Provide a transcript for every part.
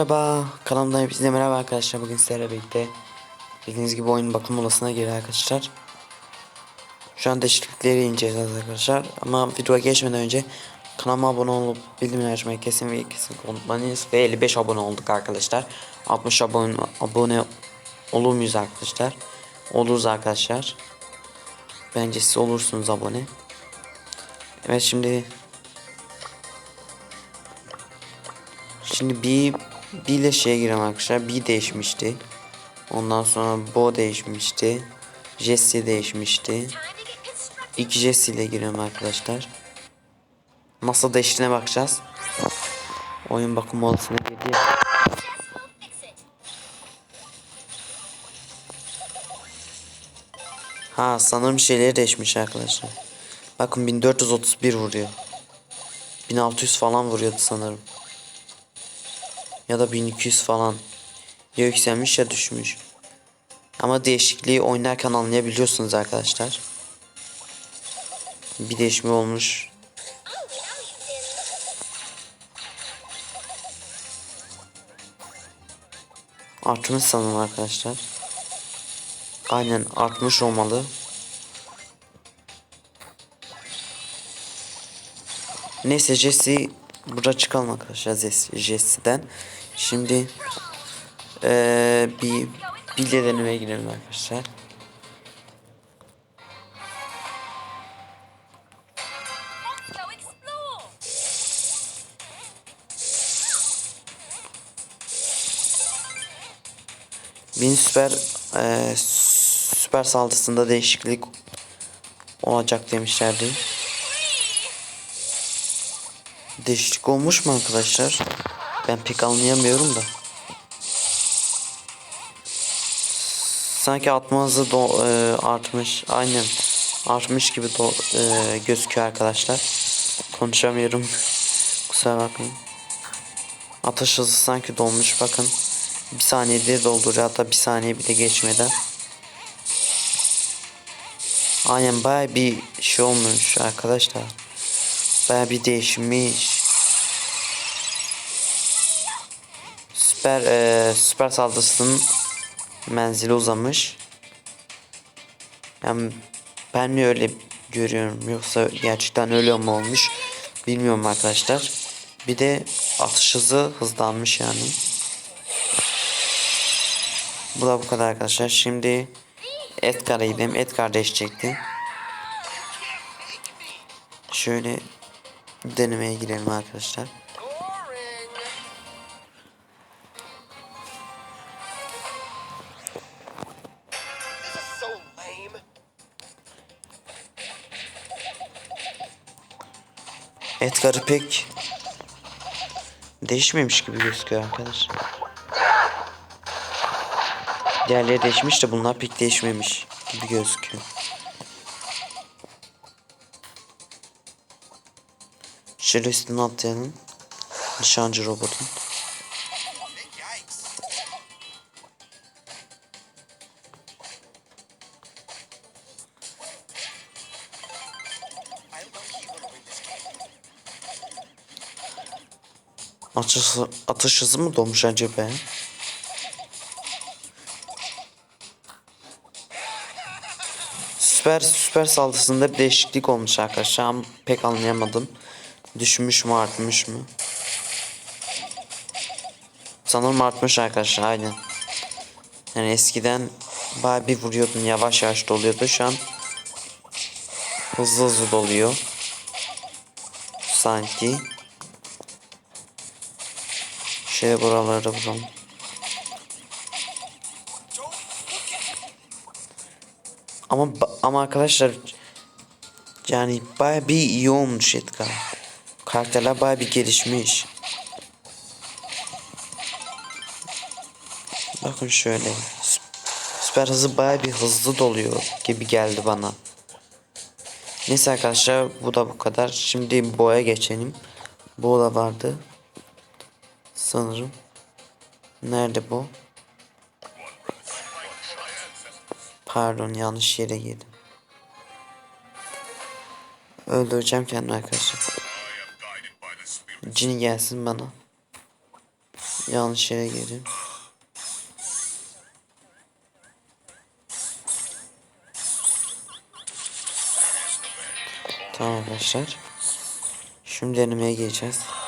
Merhaba kanalımdan hepinize merhaba arkadaşlar. Bugün sizlerle birlikte bildiğiniz gibi oyun bakım molasına giriyor arkadaşlar. Şu an değişiklikleri inceleyeceğiz arkadaşlar. Ama videoya geçmeden önce kanalıma abone olup bildirimleri açmayı kesin ve kesin unutmayınız. Ve 55 abone olduk arkadaşlar. 60 abone, abone olur muyuz arkadaşlar? Oluruz arkadaşlar. Bence siz olursunuz abone. Evet şimdi Şimdi bir bir ile şeye girelim arkadaşlar. Bir değişmişti. Ondan sonra Bo değişmişti. Jesse değişmişti. İlk Jesse ile girelim arkadaşlar. Nasıl değiştiğine bakacağız. Oyun bakım odasına girdi. Ha sanırım şeyleri değişmiş arkadaşlar. Bakın 1431 vuruyor. 1600 falan vuruyordu sanırım. Ya da 1200 falan. Ya yükselmiş ya düşmüş. Ama değişikliği oynarken anlayabiliyorsunuz arkadaşlar. Bir değişme olmuş. Artmış sanırım arkadaşlar. Aynen artmış olmalı. Neyse Jesse burada çıkalım arkadaşlar Jesse- Jesse'den. Şimdi eee bir bilye denemeye girelim arkadaşlar. Bin süper eee, süper saldırısında değişiklik olacak demişlerdi. Değişiklik olmuş mu arkadaşlar? Ben pek anlayamıyorum da. Sanki atma hızı do- eee, artmış. Aynen. Artmış gibi do- eee, gözüküyor arkadaşlar. Konuşamıyorum. Kusura bakmayın. Atış hızı sanki dolmuş bakın. Bir saniyede dolduruyor hatta bir saniye bile geçmeden. Aynen baya bir şey olmuş arkadaşlar. Baya bir değişmiş. Süper eee, süper saldırısının menzili uzamış. Yani ben mi öyle görüyorum yoksa gerçekten öyle mi olmuş bilmiyorum arkadaşlar. Bir de atış hızı hızlanmış yani. Bu da bu kadar arkadaşlar. Şimdi Edgar'a gidelim. Edgar değişecekti. Şöyle denemeye girelim arkadaşlar. Edgar'ı pek değişmemiş gibi gözüküyor arkadaşlar. Diğerleri değişmiş de bunlar pek değişmemiş gibi gözüküyor. Şöyle üstüne atlayalım. Nişancı robotun. Atış, atış hızı mı dolmuş acaba? Süper süper saldırısında bir değişiklik olmuş arkadaşlar ama pek anlayamadım. Düşmüş mü artmış mı? Sanırım artmış arkadaşlar aynen. Yani eskiden bayağı bir vuruyordun yavaş yavaş doluyordu şu an hızlı hızlı doluyor. Sanki. Şöyle buralarda bulalım. Ama ama arkadaşlar yani baya bir iyi olmuş Edgar. Karakterler baya bir gelişmiş. Bakın şöyle. Sü- Süper hızı baya bir hızlı doluyor gibi geldi bana. Neyse arkadaşlar bu da bu kadar. Şimdi boya geçelim. Bu da vardı. Sanırım. Nerede bu? Pardon yanlış yere girdim. Öldüreceğim kendimi arkadaşlar. Cini gelsin bana. Yanlış yere girdim. Tamam arkadaşlar. Şimdi denemeye geçeceğiz.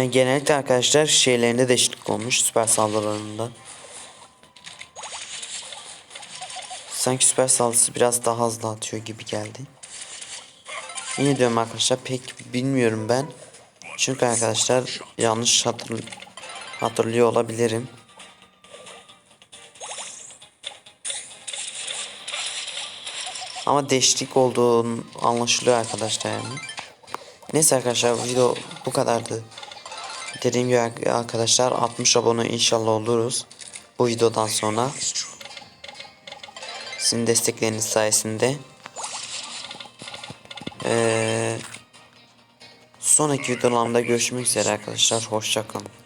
Yani genellikle arkadaşlar şeylerinde değişiklik olmuş süper saldırılarında. Sanki süper saldırısı biraz daha hızlı atıyor gibi geldi. Yine diyorum arkadaşlar pek bilmiyorum ben. Çünkü arkadaşlar yanlış hatırl hatırlıyor olabilirim. Ama değişiklik olduğu anlaşılıyor arkadaşlar yani. Neyse arkadaşlar video bu kadardı. Dediğim gibi arkadaşlar 60 abone inşallah oluruz. Bu videodan sonra. Sizin destekleriniz sayesinde. Ee, sonraki videolarımda görüşmek üzere arkadaşlar. Hoşçakalın.